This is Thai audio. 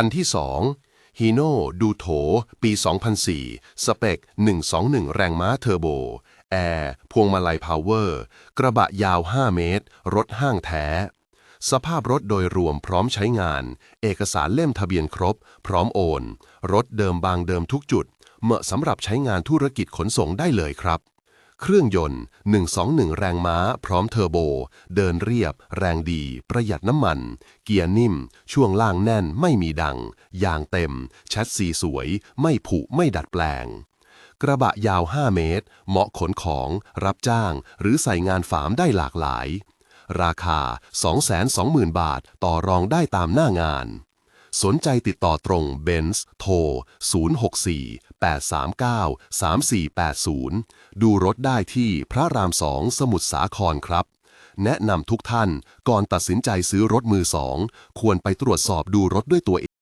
คันที่2ฮีโน่ดูโถ ปี 2004 สเปค 121 แรงม้าเทอร์โบ แอร์ พวงมาลัยพาวเวอร์ กระบะยาว 5 เมตร รถห้างแท้ สภาพรถโดยรวมพร้อมใช้งาน เอกสารเล่มทะเบียนครบ พร้อมโอน รถเดิมบางเดิมทุกจุด เหมาะสำหรับใช้งานธุรกิจขนส่งได้เลยครับ เครื่องยนต์ 121 แรงม้า พร้อมเทอร์โบ เดินเรียบ แรงดี ประหยัดน้ำมัน เกียร์นิ่ม ช่วงล่างแน่นไม่มีดัง ยางเต็ม แชสซีสวย ไม่ผุไม่ดัดแปลง กระบะยาว 5 เมตร เหมาะขนของ รับจ้าง หรือใส่งานฝามได้หลากหลาย ราคา 220,000 บาท ต่อรองได้ตามหน้างาน สนใจติดต่อตรงเบนซ์โทร 064 839 3480 ดูรถได้ที่พระรามสองสมุทรสาครครับ แนะนำทุกท่านก่อนตัดสินใจซื้อรถมือสอง ควรไปตรวจสอบดูรถด้วยตัวเอง